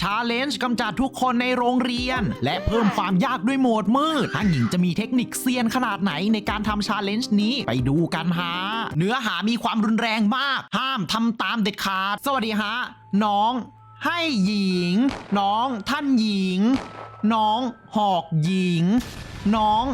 ชาเลนจ์กำจัดทุกคนในโรงเรียน และเพิ่มความยากด้วยโหมดมืดฮังหญิงจะมีเทคนิคเซียนขนาดไหนในการทำชาเลนจ์นี้ไปดูกันฮะ เนื้อหามีความรุนแรงมาก ห้ามทำตามเด็ดขาด สวัสดีฮะ น้อง ให้หญิง น้องท่านหญิง น้องหอกหญิง น้อง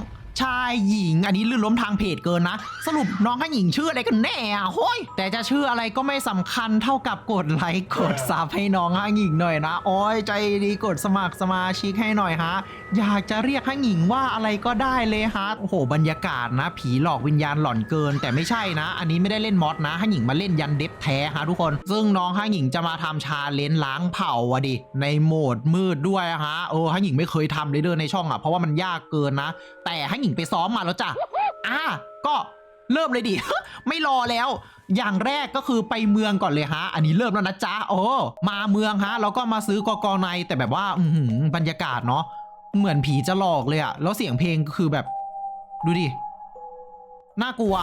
ชายหญิง อันนี้ลื่นล้มทางเพจเกินนะ สรุปน้องให้หญิงชื่ออะไรกันแน่อะโห้ยแต่จะชื่ออะไรก็ไม่สำคัญเท่ากับกดไลค์กดซับให้น้องให้หญิงหน่อยนะโอ้ยใจดีกดสมัครสมาชิกให้หน่อยฮะ อยากจะเรียกให้หญิงว่าอะไรก็ได้เลยฮะโอ้โหบรรยากาศนะ ผีหลอกวิญญาณหลอนเกิน แต่ไม่ใช่นะ อันนี้ไม่ได้เล่นมอดนะให้หญิงมาเล่นยันเด็บแท้ฮะทุกคน ซึ่งน้องให้หญิงจะมาทำชาเลนจ์ล้างเผ่าอะดิในโหมดมืดด้วยฮะเออให้หญิงไม่เคยทำเลยเดินในช่องอะเพราะว่ามันยากเกินนะ แต่ให้หญิงไปซ้อมมาแล้วจ้ะอะก็เริ่มเลยดิ ไม่รอแล้ว อย่างแรกก็คือไปเมืองก่อนเลยฮะ อันนี้เริ่มแล้วนะจ๊ะ โอ้ มาเมืองฮะ แล้วก็มาซื้อกอกอในแต่แบบว่า อืบรรยากาศเนาะ เหมือนผีจะหลอกเลยอะแล้วเสียงเพลงก็คือแบบ ดูดิ น่ากลัว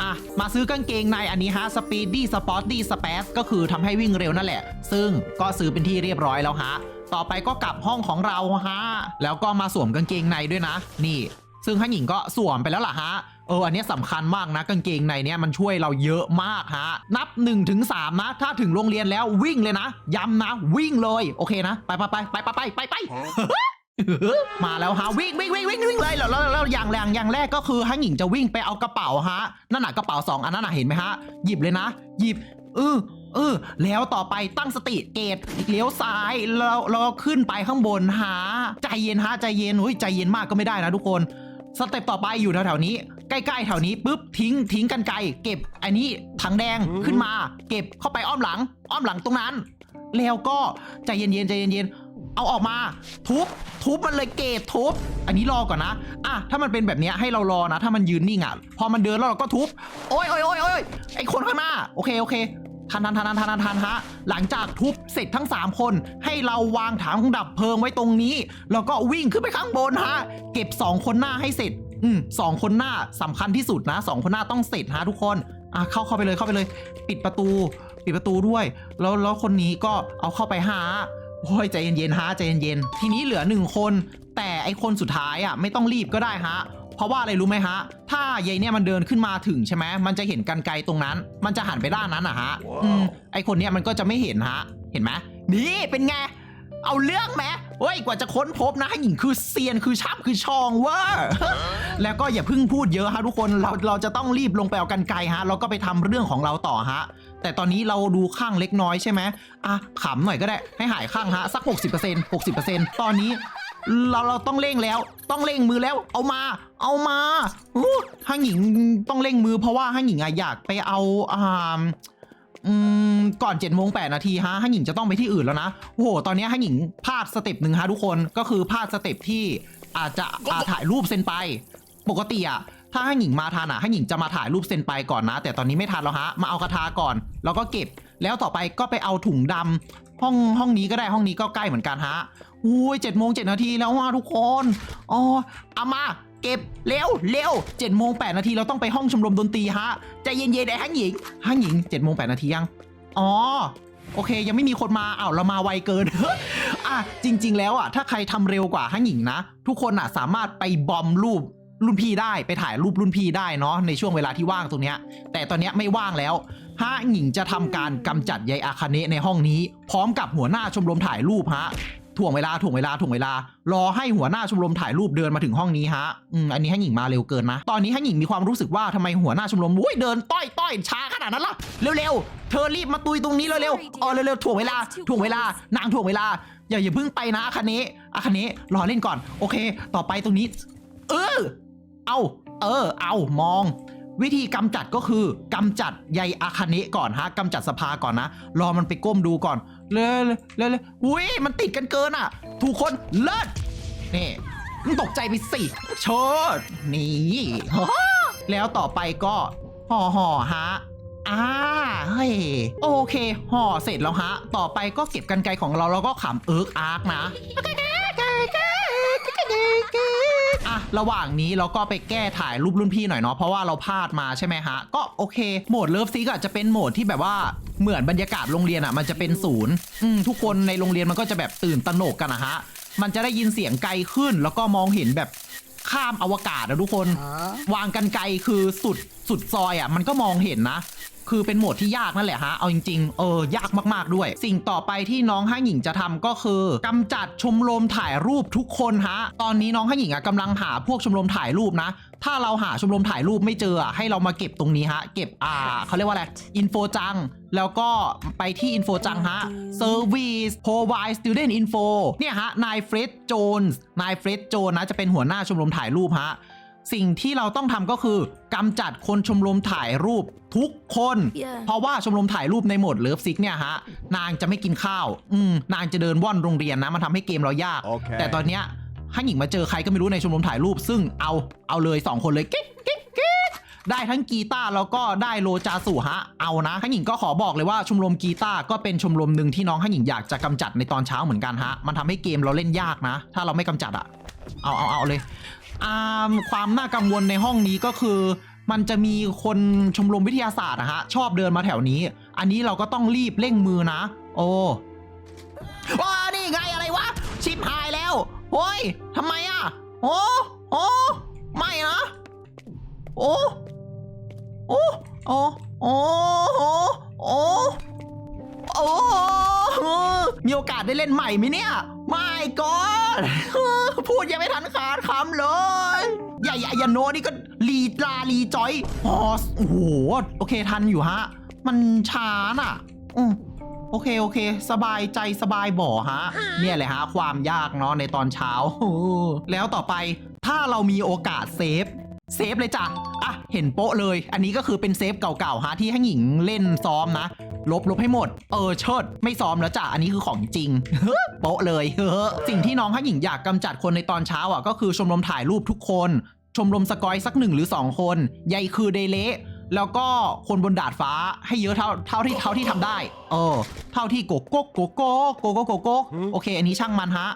อะ มาซื้อกางเกงในอันนี้ฮะ Speedy Sporty Space ก็คือทำให้วิ่งเร็วนั่นแหละ ซึ่งก็ซื้อเป็นที่เรียบร้อยแล้วฮะ ต่อไปก็กลับห้องของเราฮะ แล้วก็มาสวมกางเกงในด้วยนะ นี่ ซึ่งฮันหญิงก็สวมไปแล้วล่ะฮะ เออ อันนี้ยสำคัญมากนะกางเกงในเนี้ยมันช่วยเราเยอะมากฮะ นับ1ถึง3นะ ถ้าถึงโรงเรียนแล้ววิ่งเลยนะ ย้ำนะ วิ่งเลย โอเคนะ ไปไปไปไปไปไปไปไปมาแล้วฮะวิ่งวิ่งวิ่งวิ่งวิ่งเลยแล้วแล้วอย่างแรงอย่างแรกก็คือฮันหญิงจะวิ่งไปเอากระเป๋าฮะนั่นน่ะกระเป๋าสองอันนั้นน่ะเห็นไหมฮะหยิบเลยนะ หยิบเออเออแล้วต่อไปตั้งสติเกตเลี้ยวซ้ายแล้วเราขึ้นไปข้างบนฮะใจเย็นฮะใจเย็นเฮ้ยใจเย็นมากก็ไม่ได้นะทุกคน สเต็ปต่อไปอยู่แถวๆนี้ ใกล้ๆแถวนี้ปุ๊บทิ้งทิ้งกันไกลเก็บอันนี้ถังแดงขึ้นมา เก็บเข้าไปอ้อมหลัง อ้อมหลังตรงนั้น แล้วก็ใจเย็นๆใจเย็นๆเอาออกมา ทุบทุบมันเลยเกตทุบ อันนี้รอก่อนนะอะถ้ามันเป็นแบบเนี้ยให้เรารอนะ ถ้ามันยืนนิ่งอะ พอมันเดินแล้วเราก็ทุบโอ้ยโอ้ยโอ้ยโอ้ยไอคนข้างหน้าโอเคโอเค ทันทันทันทันทันทันทันฮะหลังจากทุบเสร็จทั้ง 3 คน ให้เราวางถังดับเพลิงไว้ตรงนี้ แล้วก็วิ่งขึ้นไปข้างบนฮะเก็บ 2 คนหน้าให้เสร็จ อืมสองคนหน้าสำคัญที่สุดนะสองคนหน้าต้องเสร็จฮะทุกคนอะเข้าเข้าไปเลยเข้าไปเลย ปิดประตู ปิดประตูด้วย แล้วแล้วคนนี้ก็เอาเข้าไปหาโอ้ยใจเย็นๆฮะใจเย็นๆทีนี้เหลือหนึ่งคน แต่ไอคนสุดท้ายอะไม่ต้องรีบก็ได้ฮะ เพราะว่าอะไรรู้ไหมฮะ ถ้ายายเนี่ยมันเดินขึ้นมาถึงใช่ไหมมันจะเห็นกันไกลตรงนั้น มันจะหันไปด้านนั้นอะฮะอืมไอคนเนี้ยมันก็จะไม่เห็นฮะ เห็นไหมนี่เป็นไง เอาเรื่องไหมเฮ้ยกว่าจะค้นพบนะหญิงคือเซียนคือช่ำคือชองเวอร์แล้วก็อย่าเพิ่งพูดเยอะฮะทุกคนเราเราจะต้องรีบลงไปเอากันไกลฮะแล้วก็ไปทำเรื่องของเราต่อฮะแต่ตอนนี้เราดูข้างเล็กน้อยใช่ไหมอะขำหน่อยก็ได้ให้หายข้างฮะสัก 60% 60%ตอนนี้ เราเราต้องเร่งแล้ว ต้องเร่งมือแล้ว เอามา เอามาอู้ฮังหญิงต้องเร่งมือเพราะว่าฮังหญิงอะอยากไปเอาอ่าก่อน7จ็ดโมงแนาทีฮะฮันหญิงจะต้องไปที่อื่นแล้วนะโอ้โหตอนนี้ฮันหญิงพลาดสเต็ปหนึ่งฮะทุกคนก็คือพลาดสเต็ปที่อาจจะถ่ายรูปเซ็นไป ปกติอะถ้าฮันหญิงมาทันอะฮันหญิงจะมาถ่ายรูปเซ็นไปก่อนนะ แต่ตอนนี้ไม่ทันแล้วฮะมาเอาคาถาก่อน แล้วก็เก็บแล้วต่อไปก็ไปเอาถุงดำห้องห้องนี้ก็ได้ห้องนี้ก็ใกล้เหมือนกันฮะ อุ้ยเจ็ดโมงเจ็ดนาทีแล้วฮะทุกคนอ๋อเอามา เก็บเร็วเร็วเจ็ดโมงแปดนาทีเราต้องไปห้องชมรมดนตรีฮะใจเย็นๆไอ้ฮังหญิงฮังหญิงเจ็ดโมงแปดนาทียังอ๋อโอเค ยังไม่มีคนมาอ้าวเรามาไวเกิน อะจริง ๆ แล้วอะถ้าใครทำเร็วกว่าฮังหญิงนะ ทุกคนอะสามารถไปบอมรูปรุ่นพี่ได้ไปถ่ายรูปรุ่นพี่ได้เนาะในช่วงเวลาที่ว่างตรงเนี้ย แต่ตอนเนี้ยไม่ว่างแล้วฮังหญิงจะทำการกำจัดยายอาคาเนะในห้องนี้ พร้อมกับหัวหน้าชมรมถ่ายรูปฮะ ถ่วงเวลาถ่วงเวลาถ่วงเวลา รอให้หัวหน้าชมรมถ่ายรูปเดินมาถึงห้องนี้ฮะอืมอันนี้ให้หญิงมาเร็วเกินนะตอนนี้ให้หญิงมีความรู้สึกว่าทำไมหัวหน้าชมรมอุ้ยเดินต้อยต้อยช้าขนาดนั้นล่ะเร็วๆเธอรีบมาตุยตรงนี้เร็วๆอ๋อเร็วๆถ่วงเวลาถ่วงเวลานางถ่วงเวลา อย่าอย่าเพิ่งไปนะอาคาเนะอาคาเนะรอเล่นก่อน โอเค ต่อไปตรงนี้ เออเอาเออ เอามองวิธีกำจัดก็คือกำจัดใยอาคาเนะก่อนฮะกำจัดสภาก่อนนะ รอมันไปก้มดูก่อน เลยเลยเลยอุ้ยมันติดกันเกินอะ ทุกคนเลิศนี่มึงตกใจไปสิโชดนี่แล้วต่อไปก็ห่อห่อฮะอ่าเฮ้ยโอเคห่อเสร็จแล้วฮะ ต่อไปก็เก็บกันไกลของเราแล้วก็ขำเอิร์กอาร์กนะ ออะระหว่างนี้เราก็ไปแก้ถ่ายรูปรุ่นพี่หน่อยเนาะเพราะว่าเราพลาดมาใช่ไหมฮะ ก็โอเคโหมดเลิฟซิกอะจะเป็นโหมดที่แบบว่าเหมือนบรรยากาศโรงเรียนอะมันจะเป็นศูนย์อืมทุกคนในโรงเรียนมันก็จะแบบตื่นตระหนกกันนะฮะมันจะได้ยินเสียงไกลขึ้น แล้วก็มองเห็นแบบข้ามอวกาศอะทุกคน วางกันไกลคือสุดสุดซอยอะมันก็มองเห็นนะ คือเป็นโหมดที่ยากนั่นแหละฮะ เอาจริงๆ เออ ยากมากๆด้วย สิ่งต่อไปที่น้องห้างหญิงจะทำก็คือกำจัดชมรมถ่ายรูปทุกคนฮะ ตอนนี้น้องห้างหญิงอะกำลังหาพวกชมรมถ่ายรูปนะ ถ้าเราหาชมรมถ่ายรูปไม่เจออะให้เรามาเก็บตรงนี้ฮะ เก็บอ่าเขาเรียกว่าอะไร อินโฟจังแล้วก็ไปที่อินโฟจังฮะ Service Provide Student Info เนี่ยฮะ นายเฟรดโจนส์ นายเฟรดโจนนะจะเป็นหัวหน้าชมรมถ่ายรูปฮะ สิ่งที่เราต้องทำก็คือกำจัดคนชมรมถ่ายรูปทุกคน Yeah. เพราะว่าชมรมถ่ายรูปในโหมดเลิฟซิกเนี่ยฮะ นางจะไม่กินข้าว อืมนางจะเดินว่อนโรงเรียนนะ มันทำให้เกมเรายากโอเคแต่ตอนเนี้ยให้หญิงมาเจอใครก็ไม่รู้ในชมรมถ่ายรูป ซึ่งเอาเอาเลย 2 คนเลยกิ๊กกิ๊กกิ๊กได้ทั้งกีตาร์แล้วก็ได้โลจาสุฮะเอานะให้หญิงก็ขอบอกเลยว่าชมรมกีตาร์ก็เป็นชมรมหนึ่งที่น้องให้หญิงอยากจะกำจัดในตอนเช้าเหมือนกันฮะ มันทำให้เกมเราเล่นยากนะ ถ้าเราไม่กำจัดอะเอาเอาเอาเลยอ่า ความน่ากังวลในห้องนี้ก็คือ มันจะมีคนชมรมวิทยาศาสตร์นะฮะชอบเดินมาแถวนี้ อันนี้เราก็ต้องรีบเร่งมือนะ โอ้ว้านี่ไงอะไรวะ ชิปหายแล้วโอ้ยทำไมอะโอ้โอ้ไม่นะโอ้โอ้โอ้โอ้โอ้ โอ้มีโอกาสได้เล่นใหม่ไหมเนี่ย ไม่ก่อนพูดยังไม่ทันขาดคำเลยอย่าอย่าอย่าโนนี่ก็ลีลาลีจอยพอสโอ้โหโอเคทันอยู่ฮะ มันช้าน่ะอืมโอเคโอเค สบายใจสบายบ่อฮะ เนี่ยเลยฮะ ความยากเนาะในตอนเช้า แล้วต่อไปถ้าเรามีโอกาสเซฟเซฟเลยจ้ะ อะ เห็นโป๊ะเลย อันนี้ก็คือเป็นเซฟเก่าๆ ฮะ ที่ให้หญิงเล่นซ้อมนะ ลบลบให้หมด เออเชิด ไม่ซ้อมแล้วจ้ะ อันนี้คือของจริง โป๊ะเลยเฮ้อสิ่งที่น้องให้หญิงอยากกำจัดคนในตอนเช้าอะก็คือชมรมถ่ายรูปทุกคน ชมรมสกอยสักหนึ่งหรือสองคนใยคือเดเลแล้วก็คนบนดาดฟ้าให้เยอะเท่าเท่าที่เท่าที่ทำได้ เออ เท่าที่โกโก้โกโก้โกโก้โกโก้โอเค อันนี้ช่างมันฮะ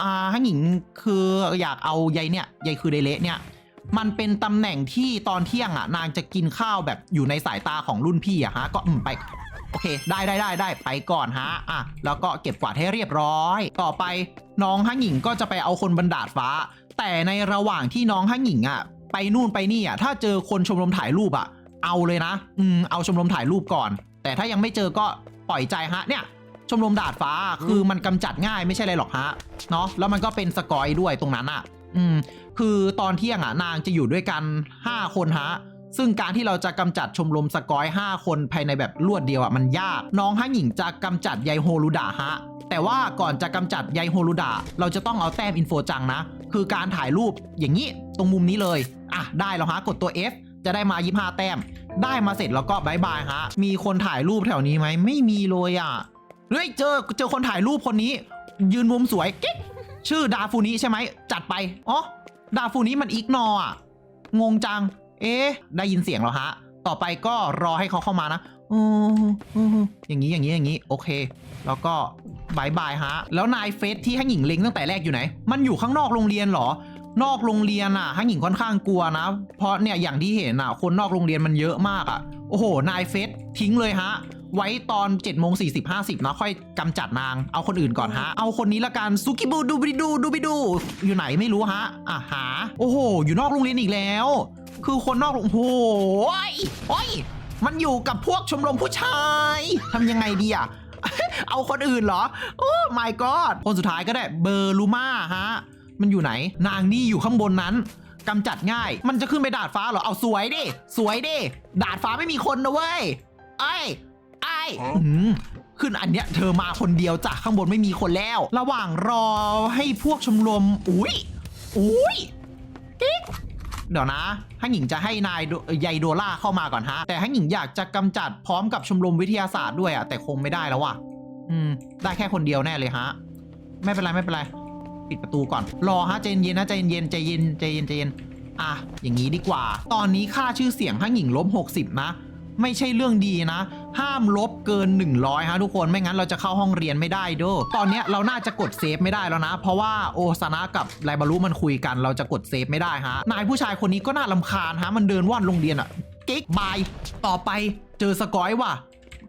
อ่าให้หญิงคืออยากเอาใยเนี่ยใยคือเดเลเนี่ย มันเป็นตำแหน่งที่ตอนเที่ยงอะ นางจะกินข้าวแบบอยู่ในสายตาของรุ่นพี่อะฮะ ก็อืมไป โอเค ได้ได้ได้ได้ไปก่อนฮะอะแล้วก็เก็บกวาดให้เรียบร้อย ต่อไปน้องฮั่งหญิงก็จะไปเอาคนบนดาดฟ้า แต่ในระหว่างที่น้องฮั่งหญิงอะ ไปนู่นไปนี่อะถ้าเจอคนชมรมถ่ายรูปอะ เอาเลยนะ อืมเอาชมรมถ่ายรูปก่อน แต่ถ้ายังไม่เจอก็ปล่อยใจฮะเนี่ยชมรมดาดฟ้าคือมันกำจัดง่ายไม่ใช่อะไรหรอกฮะเนาะแล้วมันก็เป็นสกอยด้วยตรงนั้นอะ อืม คือตอนเที่ยงอะนางจะอยู่ด้วยกัน 5 คนฮะ ซึ่งการที่เราจะกำจัดชมรมสกอย 5 คนภายในแบบรวดเดียวอะมันยาก น้องฮั่งหญิงจะกำจัดไยโฮลูดะฮะ แต่ว่าก่อนจะกำจัดไยโฮลูดะเราจะต้องเอาแต้มอินโฟจังนะ คือการถ่ายรูปอย่างนี้ตรงมุมนี้เลย อะได้แล้วฮะกดตัว F จะได้มา 25 แต้ม ได้มาเสร็จแล้วก็บายบายฮะ มีคนถ่ายรูปแถวนี้ไหมไม่มีเลยอะ เฮ้ยเจอเจอคนถ่ายรูปคนนี้ ยืนมุมสวยกิ๊กชื่อดาฟูนิใช่ไหมจัดไป อ๋อ ดาฟูนิมันอีกนออะ งงจัง เอ๊ะ ได้ยินเสียงแล้วฮะ ต่อไปก็รอให้เขาเข้ามานะอืมอืมอย่างนี้อย่างนี้อย่างนี้ โอเค แล้วก็บายบายฮะ แล้วนายเฟสที่ให้หญิงเล็งตั้งแต่แรกอยู่ไหน มันอยู่ข้างนอกโรงเรียนเหรอ นอกโรงเรียนอะให้หญิงค่อนข้างกลัวนะ เพราะเนี่ยอย่างที่เห็นอะ คนนอกโรงเรียนมันเยอะมากอะ โอ้โห นายเฟสทิ้งเลยฮะ ไว้ตอน7จ็ดโมงสี่สิบห้าสิบนะค่อยกำจัดนาง เอาคนอื่นก่อนฮะ เอาคนนี้ละกันซุกิบูดูบิดูดูบิดู อยู่ไหนไม่รู้ฮะ อะหา โอ้โห อยู่นอกโรงเรียนอีกแล้ว คือคนนอกโรงโอ้โหยโอ้ยมันอยู่กับพวกชมรมผู้ชายทำยังไงดีอะเอาคนอื่นเหรอ โอ้ my god คนสุดท้ายก็ได้เบอร์ลูมาฮะ มันอยู่ไหน นางนี่อยู่ข้างบนนั้นกำจัดง่าย มันจะขึ้นไปดาดฟ้าเหรอ เอาสวยดิ สวยดิ ดาดฟ้าไม่มีคนนะเว้ย ไอ้ไอ้อื้อหือขึ้นอันเนี้ยเธอมาคนเดียวจ้ะข้างบนไม่มีคนแล้ว ระหว่างรอให้พวกชมรม อุ้ยอุ้ยกิ๊ก เดี๋ยวนะฮั่งหญิงจะให้นายโดยายโดล่าเข้ามาก่อนฮะ แต่ฮั่งหญิงอยากจะกำจัดพร้อมกับชมรมวิทยาศาสตร์ด้วยอะแต่คงไม่ได้แล้วว่ะ อืม ได้แค่คนเดียวแน่เลยฮะ ไม่เป็นไรไม่เป็นไรปิดประตูก่อน รอฮะใจเย็นๆนะใจเย็นใจเย็นใจเย็นใจเย็นอะอย่างนี้ดีกว่า ตอนนี้ค่าชื่อเสียงฮั่งหญิงลบ60 นะ ไม่ใช่เรื่องดีนะ ห้ามลบเกิน 100ฮะทุกคนไม่งั้นเราจะเข้าห้องเรียนไม่ได้เด้อตอนนี้เราน่าจะกดเซฟไม่ได้แล้วนะ เพราะว่าโอซานะกับไรบารุมันคุยกัน เราจะกดเซฟไม่ได้ฮะนายผู้ชายคนนี้ก็น่าลำคาญฮะมันเดินว่อนโรงเรียนอะกิ๊กบายต่อไปเจอสกอยว่ะ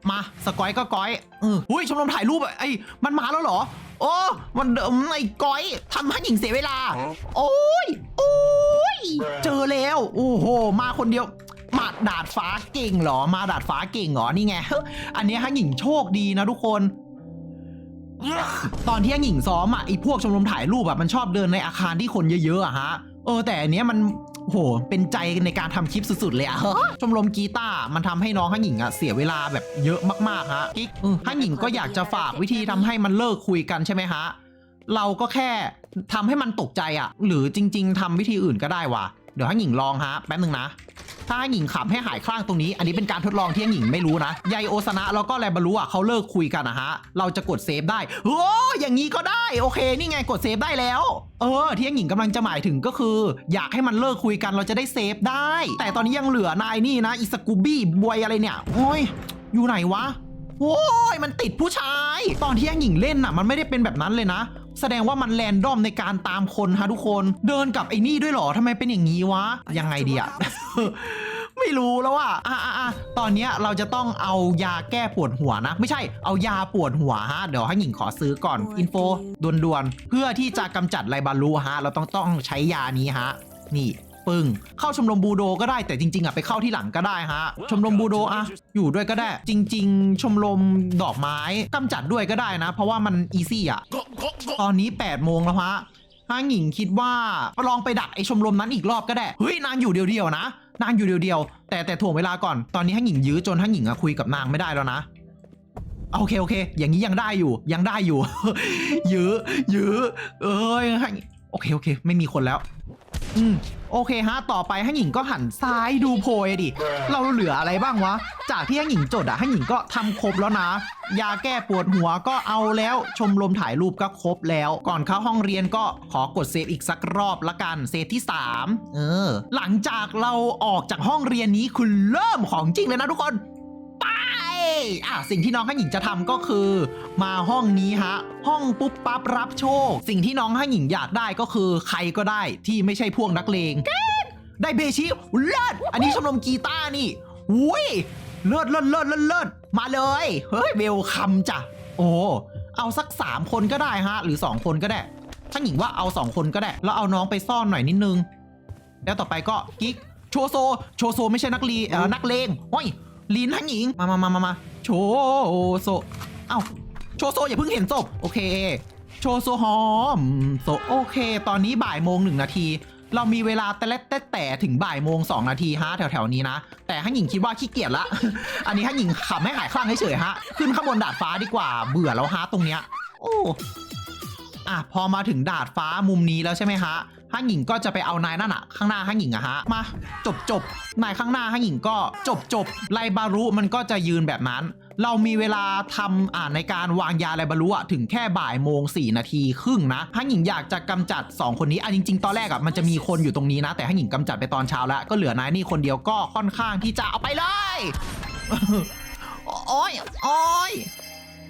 มาสกอยก็ก้อยเออหุ้ยชมรมถ่ายรูปไอ้มันมาแล้วเหรอ โอ้มันเดิมไอ้ก้อยทำให้หญิงเสียเวลา โอ้ยโอ้ยเจอแล้ว โอ้โห มาคนเดียว มาดาดฟ้าเก่งเหรอ มาดาดฟ้าเก่งเหรอ นี่ไง อันนี้ฮันหญิงโชคดีนะทุกคน ตอนที่ฮันหญิงซ้อมอะไอพวกชมรมถ่ายรูปอะมันชอบเดินในอาคารที่คนเยอะๆอะฮะ เออ แต่อันเนี้ยมันโห เป็นใจในการทำคลิปสุดๆ เลยอะชมรมกีตาร์มันทำให้น้องฮันหญิงอะเสียเวลาแบบเยอะมากๆ ฮะกิ๊กฮันหญิงก็อยากจะฝากวิธีทำให้มันเลิกคุยกันใช่ไหมฮะ เราก็แค่ทำให้มันตกใจอะหรือจริง ๆทำวิธีอื่นก็ได้ว่ะ เดี๋ยวฮันหญิงลองฮะ แป๊บนึงนะ ถ้าหญิงขับให้หายคลั่งตรงนี้ อันนี้เป็นการทดลองที่หญิงไม่รู้นะยายโอซานะแล้วก็แรบารุอะเขาเลิกคุยกันอะฮะ เราจะกดเซฟได้โอ้อย่างนี้ก็ได้โอเค นี่ไงกดเซฟได้แล้ว เออ ที่หญิงกำลังจะหมายถึงก็คือ อยากให้มันเลิกคุยกันเราจะได้เซฟได้ แต่ตอนนี้ยังเหลือนายนี่นะอิสกูบี้บวยอะไรเนี่ยโอ้ยอยู่ไหนวะโอ้ยมันติดผู้ชาย ตอนที่ยังหญิงเล่นน่ะ มันไม่ได้เป็นแบบนั้นเลยนะ แสดงว่ามันแรนดอมในการตามคนฮะทุกคน เดินกับไอ้นี่ด้วยเหรอทำไมเป็นอย่างนี้วะ ยังไงดีอะไม่รู้แล้วว่าอะอะอะตอนเนี้ยเราจะต้องเอายาแก้ปวดหัวนะ ไม่ใช่ เอายาปวดหัวฮะ เดี๋ยวให้หญิงขอซื้อก่อน อินโฟด่วนๆ เพื่อที่จะกำจัดไรบารูฮะ เราต้องต้องใช้ยานี้ฮะ นี่ ปึ้งเข้าชมรมบูโดก็ได้แต่จริงๆอะไปเข้าที่หลังก็ได้ฮะ ชมรมบูโดอะอยู่ด้วยก็ได้ จริง ๆ ชมรมดอกไม้กำจัดด้วยก็ได้นะ เพราะว่ามันอีซี่อะตอนนี้8โมงแล้วฮะห้างหญิงคิดว่าลองไปดักไอชมรมนั้นอีกรอบก็ได้เฮ้ยนางอยู่เดียวๆนะนางอยู่เดียวๆแต่แต่ถ่วงเวลาก่อนตอนนี้ห้งหญิงยื้อจนห้งหญิงอะคุยกับนางไม่ได้แล้วนะโอเคโอเค อย่างนี้ยังได้อยู่ยังได้อยู่ ยื้อยื้อเอ้ยโอเคโอเค ไม่มีคนแล้ว อืมโอเคฮะ ต่อไปห้างหญิงก็หันซ้ายดูโพยดิ เราเหลืออะไรบ้างวะ จากที่ห้างหญิงจดอะห้างหญิงก็ทำครบแล้วนะ ยาแก้ปวดหัวก็เอาแล้ว ชมรมถ่ายรูปก็ครบแล้ว ก่อนเข้าห้องเรียนก็ขอกดเซฟอีกสักรอบละกัน เซฟที่ 3 เออ หลังจากเราออกจากห้องเรียนนี้คุณเริ่มของจริงเลยนะทุกคนไป อะสิ่งที่น้องข้าหญิงจะทำก็คือ มาห้องนี้ฮะ ห้องปุ๊บปั๊บรับโชค สิ่งที่น้องข้าหญิงอยากได้ก็คือ ใครก็ได้ที่ไม่ใช่พวกนักเลงได้เบชิเลิศอันนี้ชมรมกีตาร์นี่อุ้ยเลิศเลิศเลิศเลิศเลิศมาเลย เฮ้ยเวลคัมจ้ะโอ้เอาสัก3คนก็ได้ฮะ หรือ2คนก็ได้ถ้าหญิงว่าเอา2คนก็ได้ แล้วเอาน้องไปซ่อนหน่อยนิดนึง แล้วต่อไปก็กิ๊กโชโซ โชโซไม่ใช่นักลีเอ่อนักเลงโอ้ย ลีนท่านหญิง มามามามามาโชโซ เอ้า โชโซอย่าเพิ่งเห็นศพ โอเค โชโซหอมโซโอเค ตอนนี้บ่ายโมงหนึ่งนาที เรามีเวลาแต่และแต่แต่ถึงบ่ายโมงสองนาทีฮะแถวๆนี้นะ แต่ให้หญิงคิดว่าขี้เกียจละ อันนี้ให้หญิงขับให้หายคลั่งเฉยๆฮะ ขึ้นข้างบนดาดฟ้าดีกว่า เบื่อแล้วฮะตรงเนี้ย โอ้ อะพอมาถึงดาดฟ้ามุมนี้แล้วใช่ไหมฮะห้างหญิงก็จะไปเอานายนั่นอะข้างหน้าห้างหญิงอะฮะมาจบจบนายข้างหน้าห้างหญิงก็จบจบไลบารุมันก็จะยืนแบบนั้น เรามีเวลาทำอ่านในการวางยาไลบารุอะถึงแค่บ่ายโมงสี่นาทีครึ่งนะห้างหญิงอยากจะกำจัด 2 คนนี้อะจริงๆ ตอนแรกอะมันจะมีคนอยู่ตรงนี้นะ แต่ห้างหญิงกำจัดไปตอนเช้าแล้วก็เหลือนายนี่คนเดียวก็ค่อนข้างที่จะเอาไปเลยโอ้ยโอ้ย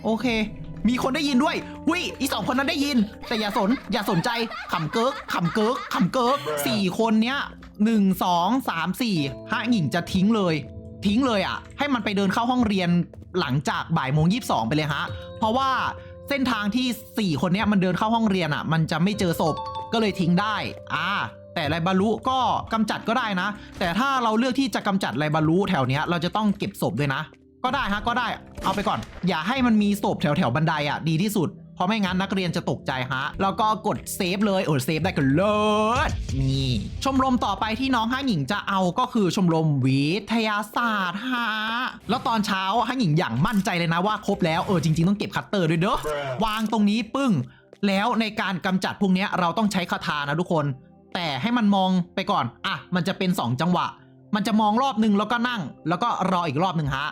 โอเค มีคนได้ยินด้วยหุยอีสองคนนั้นได้ยิน แต่อย่าสน อย่าสนใจขำเกิกขำเกิกขำเกิกสี่คนเนี้ยหนึ่งสองสามสี่ห้าหญิงจะทิ้งเลย ทิ้งเลยอะ ให้มันไปเดินเข้าห้องเรียนหลังจากบ่ายโมงยีิบสองไปเลยฮะ เพราะว่าเส้นทางที่สี่คนเนี้ยมันเดินเข้าห้องเรียนอะ มันจะไม่เจอศพก็เลยทิ้งได้ อ่า แต่ไรบารุก็กำจัดก็ได้นะ แต่ถ้าเราเลือกที่จะกำจัดไรบารุแถวเนี้ยเราจะต้องเก็บศพด้วยนะ ก็ได้ฮะก็ได้เอาไปก่อน อย่าให้มันมีศพแถวแถวบันไดอะดีที่สุด เพราะไม่งั้นนักเรียนจะตกใจฮะ แล้วก็กดเซฟเลยเออเซฟได้ก็เลิศนี่ ชมรมต่อไปที่น้องห้าหญิงจะเอาก็คือชมรมวิทยาศาสตร์ฮะแล้วตอนเช้าห้าหญิงอย่างมั่นใจเลยนะว่าครบแล้วเออจริง ๆ ต้องเก็บคัตเตอร์ด้วยเด้อวางตรงนี้ปึ้ง แล้วในการกำจัดพวกนี้เราต้องใช้คาถานะทุกคน แต่ให้มันมองไปก่อนอะมันจะเป็นสองจังหวะ มันจะมองรอบนึงแล้วก็นั่ง แล้วก็รออีกรอบหนึ่งฮะ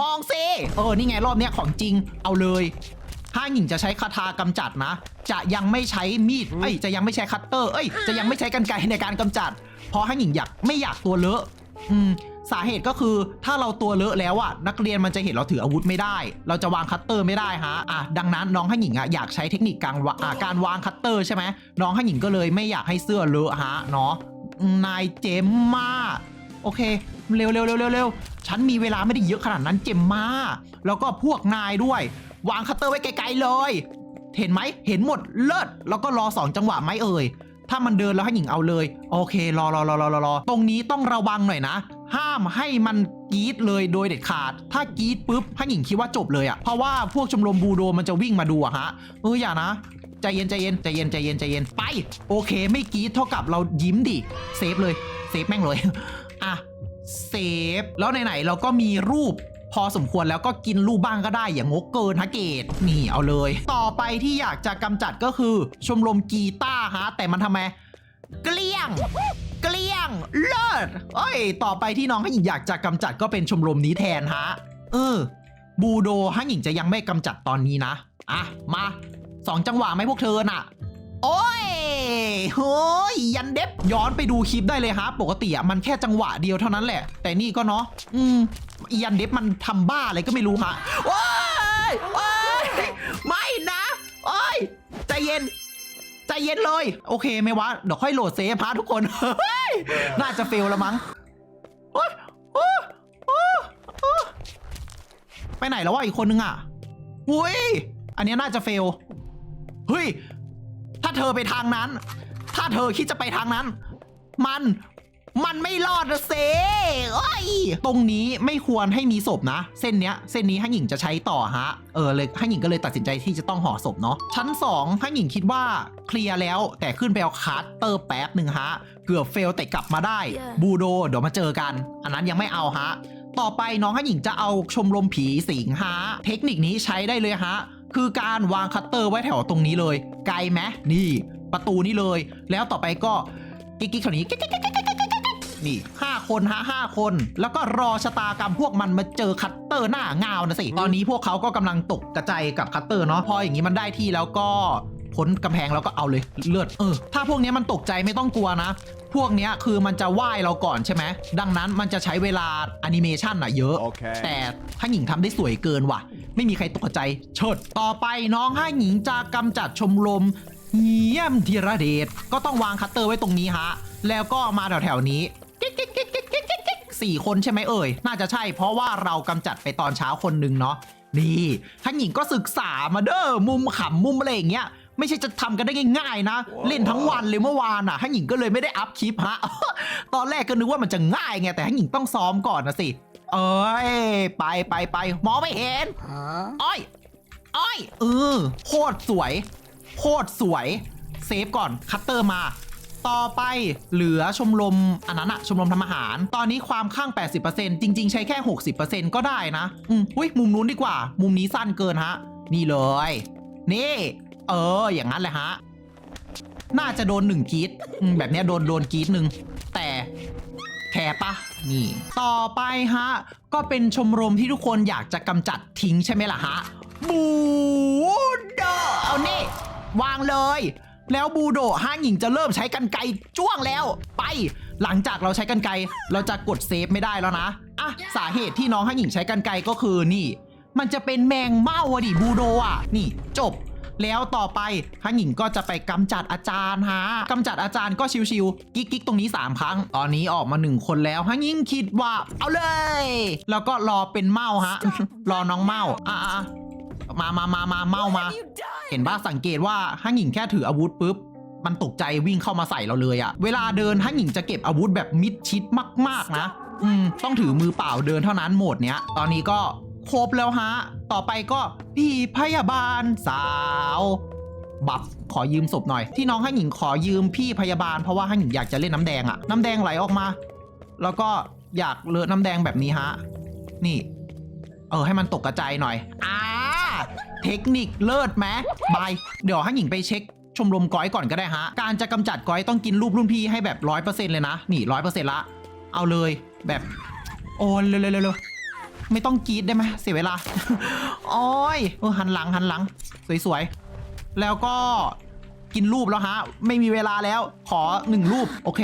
มองสิเออ นี่ไงรอบเนี้ยของจริง เอาเลย ถ้าหญิงจะใช้คาถากำจัดนะ จะยังไม่ใช้มีด เอ้ย จะยังไม่ใช้คัตเตอร์ เอ้ย จะยังไม่ใช้กันไกรในการกำจัด เพราะให้หญิงอยากไม่อยากตัวเลอะ อืม สาเหตุก็คือถ้าเราตัวเลอะแล้วอะนักเรียนมันจะเห็นเราถืออาวุธไม่ได้ เราจะวางคัตเตอร์ไม่ได้ฮะ อะ ดังนั้นน้องให้หญิงอะอยากใช้เทคนิคการวาอะการวางคัตเตอร์ใช่ไหมน้องให้หญิงก็เลยไม่อยากให้เสื้อเลอะฮะเนาะ นายเจมมา โอเค เร็วเร็วเร็วเร็วเร็วฉันมีเวลาไม่ได้เยอะขนาดนั้นเจมมา แล้วก็พวกนายด้วย วางคัตเตอร์ไว้ไกลๆเลย เห็นไหมเห็นหมดเลิศแล้วก็รอสองจังหวะไหมเอ่ยถ้ามันเดินแล้วให้หญิงเอาเลย โอเครอรอรอรอรอรอตรงนี้ต้องระวังหน่อยนะ ห้ามให้มันกรีดเลยโดยเด็ดขาด ถ้ากรีดปุ๊บให้หญิงคิดว่าจบเลยอะเพราะว่าพวกชมรมบูโดมันจะวิ่งมาดูอะฮะเอออย่านะใจเย็นใจเย็นใจเย็นใจเย็นใจเย็นไป โอเค ไม่กรีดเท่ากับเรายิ้มดิเซฟเลยเซฟแม่งเลย อะเซฟแล้วไหนๆเราก็มีรูปพอสมควรแล้วก็กินรูปบ้างก็ได้อย่างงกเกินฮะเกตนี่เอาเลย ต่อไปที่อยากจะกำจัดก็คือ ชมรมกีตาร์ฮะ แต่มันทำไม เกลี้ยง เกลี้ยง เลิศเอ้ย ต่อไปที่น้องให้หญิงอยากจะกำจัดก็เป็นชมรมนี้แทนฮะ เออ บูโดให้หญิงจะยังไม่กำจัดตอนนี้นะ อะ มาสองจังหวะไหมพวกเธอน่ะ โอ้ยเฮ้ ยันเด็บย้อนไปดูคลิปได้เลยฮะปกติอะมันแค่จังหวะเดียวเท่านั้นแหละ แต่นี่ก็เนาะอืมอียันเด็บมันทำบ้าอะไรก็ไม่รู้ฮะโอ้ยโอ้ยไม่นะโอ้ยใจเย็นใจเย็นเลย โอเคไหมวะเดี๋ยวค่อยโหลดเซฟฮะทุกคนเฮ้ยน่าจะเฟลล้วมั้งโอ๊ยโอ๊ยโอ๊ยโอ๊ยไปไหนแล้ววะอีกคนนึงอะอุ้ยอันนี้น่าจะเฟลเฮ้ยถ้าเธอไปทางนั้น ถ้าเธอคิดจะไปทางนั้น มันมันไม่รอดนะเซเอ้ยตรงนี้ไม่ควรให้มีศพนะ เส้นเนี้ย เส้นนี้ให้หญิงจะใช้ต่อฮะ เออเลยให้หญิงก็เลยตัดสินใจที่จะต้องห่อศพเนาะ ชั้น2ให้หญิงคิดว่าเคลียร์แล้ว แต่ขึ้นไปเอาคัตเตอร์แป๊บหนึ่งฮะ เกือบเฟลแต่กลับมาได้ บูโดเดี๋ยวมาเจอกัน อันนั้นยังไม่เอาฮะ ต่อไปน้องให้หญิงจะเอาชมรมผีสิงฮะ เทคนิคนี้ใช้ได้เลยฮะ คือการวางคัตเตอร์ไว้แถวตรงนี้เลย ไกลไหมนี่ ประตูนี้เลย แล้วต่อไปก็กิ๊กกิ๊กแถวนี้กิ๊กกิ๊กกิ๊กกิ๊กกิ๊กกิ๊กกิ๊กนี่ห้าคนฮะห้าคน แล้วก็รอชะตากรรมพวกมันมาเจอคัตเตอร์หน้าเงานะสิ ตอนนี้พวกเขาก็กำลังตกกระจายกับคัตเตอร์เนาะ พออย่างนี้มันได้ที่แล้วก็พ้นกำแพงแล้วก็เอาเลยเลือด เออ ถ้าพวกเนี้ยมันตกใจไม่ต้องกลัวนะ พวกเนี้ยคือมันจะไหว้เราก่อนใช่ไหม ดังนั้นมันจะใช้เวลาแอนิเมชันอะเยอะโอเคแต่ถ้าหญิงทำได้สวยเกินว่ะ ไม่มีใครตกใจ เชิด ต่อไปน้องให้หญิงจะกำจัดชมรม เยี่ยมธีรเดชก็ต้องวางคัตเตอร์ไว้ตรงนี้ฮะ แล้วก็มาแถวแถวๆนี้กิ๊กกิ๊กกิ๊กกิ๊กกิ๊กกิ๊กกิ๊กสี่คนใช่ไหมเอ่ย น่าจะใช่เพราะว่าเรากำจัดไปตอนเช้าคนหนึ่งเนาะนี่ท่านหญิงก็ศึกษามาเด้อมุมขำมุมอะไรอย่างเงี้ยไม่ใช่จะทำกันได้ง่ายๆนะ เล่นทั้งวันเลยเมื่อวานอะท่านหญิงก็เลยไม่ได้อัพคลิปฮะตอนแรกก็นึกว่ามันจะง่ายไงแต่ท่านหญิงต้องซ้อมก่อนนะสิ เอ้ยไปไปไปมองไม่เห็นอ้อยอ้อยเออโคตรสวย โคตรสวยเซฟก่อนคัตเตอร์มา ต่อไปเหลือชมรมอันนั้นอะชมรมทำอาหาร ตอนนี้ความข้าง 80%จริง ๆ ใช้แค่ 60%ก็ได้นะ อืมอุ้ยมุมนู้นดีกว่า มุมนี้สั้นเกินฮะ นี่เลย นี่ เออ อย่างนั้นแหละฮะ น่าจะโดนหนึ่งกีดแบบนี้โดนโดนกีดหนึ่งแต่แคร์ปะนี่ ต่อไปฮะ ก็เป็นชมรมที่ทุกคนอยากจะกำจัดทิ้งใช่ไหมล่ะฮะ บู วางเลย แล้วบูโดห้างหญิงจะเริ่มใช้กันไกรจ้วงแล้ว ไป หลังจากเราใช้กันไกรเราจะกดเซฟไม่ได้แล้วนะอะสาเหตุที่น้องห้างหญิงใช้กันไกรก็คือนี่ มันจะเป็นแมงเม่าอะดิบูโดอะนี่จบแล้วต่อไปฮังหญิงก็จะไปกำจัดอาจารย์ฮะกำจัดอาจารย์ก็ชิวๆกิ๊กกิ๊กตรงนี้ 3 ครั้ง ตอนนี้ออกมา 1 คนแล้วฮังหญิงคิดว่า เอาเลย แล้วก็รอเป็นเมาฮะ รอน้องเมาอะอะอะ มามามามาเมามา เห็นป่ะสังเกตว่าฮังหญิงแค่ถืออาวุธปุ๊บมันตกใจวิ่งเข้ามาใส่เราเลยอะเวลาเดินฮังหญิงจะเก็บอาวุธแบบมิดชิดมาก ๆนะ อืมต้องถือมือเปล่าเดินเท่านั้นโหมดเนี้ย ตอนนี้ก็ครบแล้วฮะ ต่อไปก็พี่พยาบาลสาวบัฟขอยืมศพหน่อย ที่น้องให้หญิงขอยืมพี่พยาบาลเพราะว่าให้หญิงอยากจะเล่นน้ำแดงอะน้ำแดงไหลออกมา แล้วก็อยากเลอะน้ำแดงแบบนี้ฮะ นี่ เออให้มันตกกระจายหน่อย อ่า เทคนิคเลิศไหมบาย เดี๋ยวให้หญิงไปเช็คชมรมก้อยก่อนก็ได้ฮะ การจะกำจัดก้อยต้องกินรูปรุ่นพี่ให้แบบร้อยเปอร์เซ็นต์เลยนะ นี่ร้อยเปอร์เซ็นต์ละ เอาเลยแบบ โอนเร็วเร็วเร็วไม่ต้องกรีดได้ไหมเสียเวลา โอ้ยเออหันหลังหันหลัง สวยๆ แล้วก็กินรูปแล้วฮะ ไม่มีเวลาแล้วขอหนึ่งรูป โอเค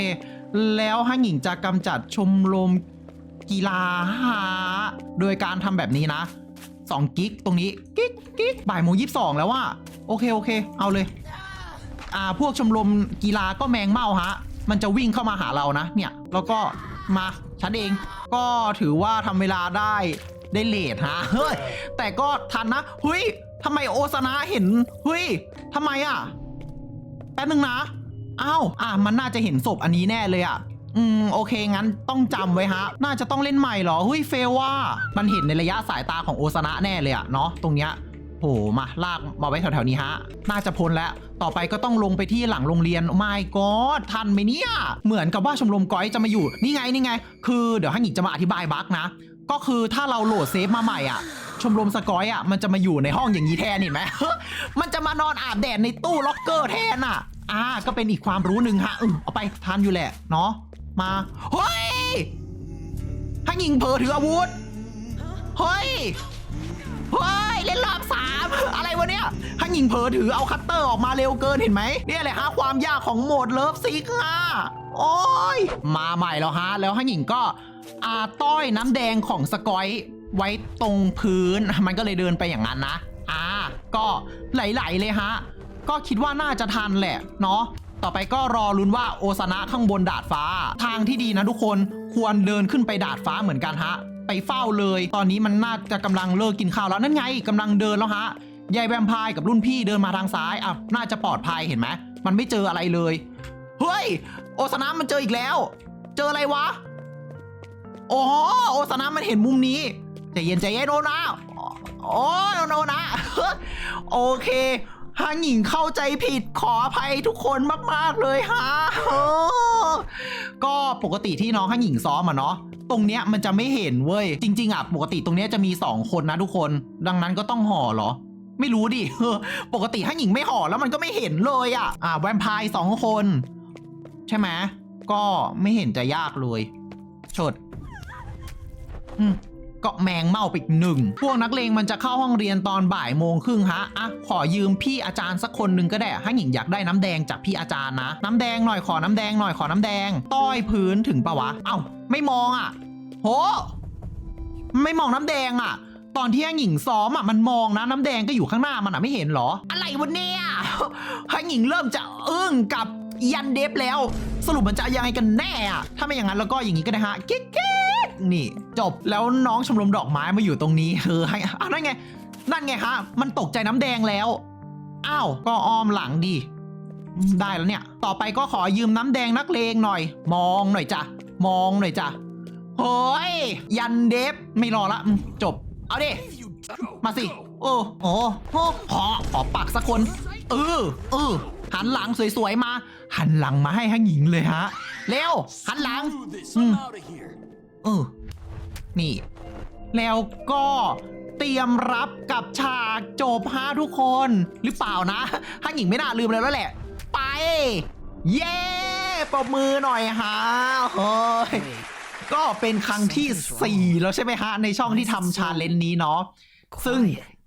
แล้วให้หญิงจะกำจัดชมรม กีฬาฮะโดยการทำแบบนี้นะ2กิกตรงนี้กิกกิกบ่ายโมงยีสองแล้วว่าโอเคโอเค เอาเลย อ่าพวกชมรมกีฬาก็แมงเม่าฮะ มันจะวิ่งเข้ามาหาเรานะ เนี่ย แล้วก็มาฉันเองก็ถือว่าทำเวลาได้ได้เลทฮะเฮ้ยแต่ก็ทันนะเฮ้ยทำไมโอซานะเห็นเฮ้ยทำไมอะแป๊บนึงนะอ้าวอะมันน่าจะเห็นศพอันนี้แน่เลยอะ อืมโอเคงั้นต้องจำไว้ฮะ น่าจะต้องเล่นใหม่เหรอเฮ้ยเฟลว่ามันเห็นในระยะสายตาของโอซานะแน่เลยอะเนาะตรงเนี้ยโหมาลากมาไว้แถวๆนี้ฮะ น่าจะพ้นแล้ว ต่อไปก็ต้องลงไปที่หลังโรงเรียนไม่ก็ทันไหมเนี่ย เหมือนกับว่าชมรมก้อยจะมาอยู่ นี่ไงนี่ไง คือเดี๋ยวให้หญิงจะมาอธิบายบั๊กนะ ก็คือถ้าเราโหลดเซฟมาใหม่อะ ชมรมสกอยอะมันจะมาอยู่ในห้องอย่างนี้แทนเห็นไหม มันจะมานอนอาบแดดในตู้ล็อกเกอร์แทนอะ อ่า ก็เป็นอีกความรู้หนึ่งฮะอืมเอาไปทานอยู่แหละเนาะ มาเฮ้ยให้หญิงเผลอถืออาวุธเฮ้ยเฮ้ยเล่นรอบสามอะไรวะเนี่ยฮันหญิงเผลอถือเอาคัตเตอร์ออกมาเร็วเกินเห็นไหมเนี่ยแหละฮะความยากของโหมดเลิฟซิกอะโอ้ยมาใหม่แล้วฮะแล้วฮันหญิงก็อาต้อยน้ำแดงของสกอยไว้ตรงพื้นมันก็เลยเดินไปอย่างนั้นนะอ่าก็ไหลๆเลยฮะ ก็คิดว่าน่าจะทันแหละเนาะ ต่อไปก็รอลุ้นว่าโอซานะข้างบนดาดฟ้า ทางที่ดีนะทุกคนควรเดินขึ้นไปดาดฟ้าเหมือนกันฮะ ไปเฝ้าเลย ตอนนี้มันน่าจะกำลังเลิกกินข้าวแล้วนั่นไงกำลังเดินแล้วฮะยายแวมพร์กับรุ่นพี่เดินมาทางซ้ายอะน่าจะปลอดภัยเห็นไหมมันไม่เจออะไรเลยเฮ้ยโอซานะมันเจออีกแล้ว เจออะไรวะโอ้โหโอซานะมันเห็นมุมนี้ใจเย็นใจเย็นโอนะโอ้โนนะโอเค ฮังหญิงเข้าใจผิดขออภัยทุกคนมากๆเลยฮะก็ปกติที่น้องฮังหญิงซ้อมอะเนาะตรงเนี้ยมันจะไม่เห็นเว้ย จริง ๆอะปกติตรงเนี้ยจะมี 2 คนนะทุกคน ดังนั้นก็ต้องห่อเหรอ ไม่รู้ดิปกติฮังหญิงไม่ห่อแล้วมันก็ไม่เห็นเลยอะอ่าแวมไพร์สองคน ใช่ไหมก็ไม่เห็นจะยากเลยชดอืม ก็แมงเมาไปอีกหนึ่ง พวกนักเลงมันจะเข้าห้องเรียนตอนบ่ายโมงครึ่งฮะ อะ ขอยืมพี่อาจารย์สักคนหนึ่งก็ได้ให้หญิงอยากได้น้ำแดงจากพี่อาจารย์นะ น้ำแดงหน่อยขอน้ำแดงหน่อยขอน้ำแดง ต้อยพื้นถึงปะวะ เอ้า ไม่มองอะ โห ไม่มองน้ำแดงอะ ตอนที่ให้หญิงซ้อมอะมันมองนะน้ำแดงก็อยู่ข้างหน้ามันอะไม่เห็นเหรอ อะไรวะเนี่ยให้หญิงเริ่มจะอึ้งกับยันเดฟแล้ว สรุปมันจะยังไงกันแน่อะถ้าไม่อย่างนั้นแล้วก็อย่างนี้ก็ได้ฮะกิ๊กกิ๊ก นี่ จบแล้วน้องชมรมดอกไม้มาอยู่ตรงนี้เออให้อะนั่นไง นั่นไงฮะ มันตกใจน้ำแดงแล้ว อ้าว ก็อ้อมหลังดี ได้แล้วเนี่ย ต่อไปก็ขอยืมน้ำแดงนักเลงหน่อย มองหน่อยจ้ะ มองหน่อยจ้ะเฮ้ย ยันเดฟ ไม่รอละ จบ เอาดิ มาสิ โอ้โอ้โอ้ขอขอปากสักคน เออ เออ หันหลังสวยๆมา หันหลังมาให้ฮังหญิงเลยฮะ เร็ว หันหลัง Screw this. เออนี่ แล้วก็เตรียมรับกับฉากจบฮะทุกคน หรือเปล่านะฮันหญิงไม่น่าลืมเลยแล้วแหละ ไป เย้ปรบมือหน่อยฮะเฮ้ยก็เป็นครั้งที่ 4 แล้วใช่ไหมฮะ ในช่องที่ทำชาเลนจ์นี้เนาะซึ่ง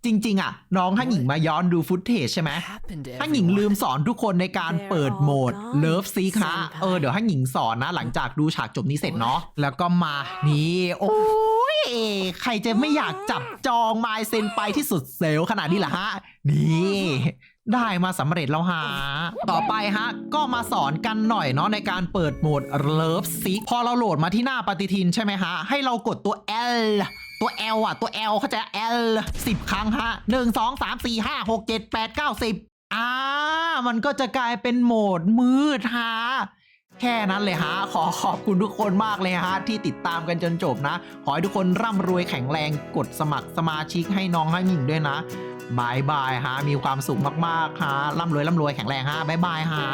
จริง ๆ อะ น้องฮันหญิงมาย้อนดูฟุตเทจใช่ไหม Happened to ฮันหญิง everyone. ลืมสอนทุกคนในการเปิดโหมด They're all เลิฟ gone, ซีคะเออเดี๋ยวฮันหญิงสอนนะ หลังจากดูฉากจบนี้เสร็จเนาะแล้วก็มานี่โอ้ยใครจะไม่อยากจับจองไมเซนไปที่สุดเซลล์ขนาดนี้ล่ะฮะ นี่ได้มาสำเร็จแล้วฮะ ต่อไปฮะ ก็มาสอนกันหน่อยเนาะในการเปิดโหมดเลิฟซิกพอเราโหลดมาที่หน้าปฏิทินใช่ไหมฮะ ให้เรากดตัว L ตัว L อะ ตัว L เข้าใจ L 10 ครั้งฮะ 1 2 3 4 5 6 7 8 9 10 อ่า มันก็จะกลายเป็นโหมดมืดฮะแค่นั้นเลยฮะ ขอขอบคุณทุกคนมากเลยฮะ ที่ติดตามกันจนจบนะ ขอให้ทุกคนร่ำรวยแข็งแรงกดสมัครสมาชิกให้น้องให้หญิงด้วยนะบายบายฮะ มีความสุขมากๆฮะร่ำรวยร่ำรวยแข็งแรงฮะบายบายฮะ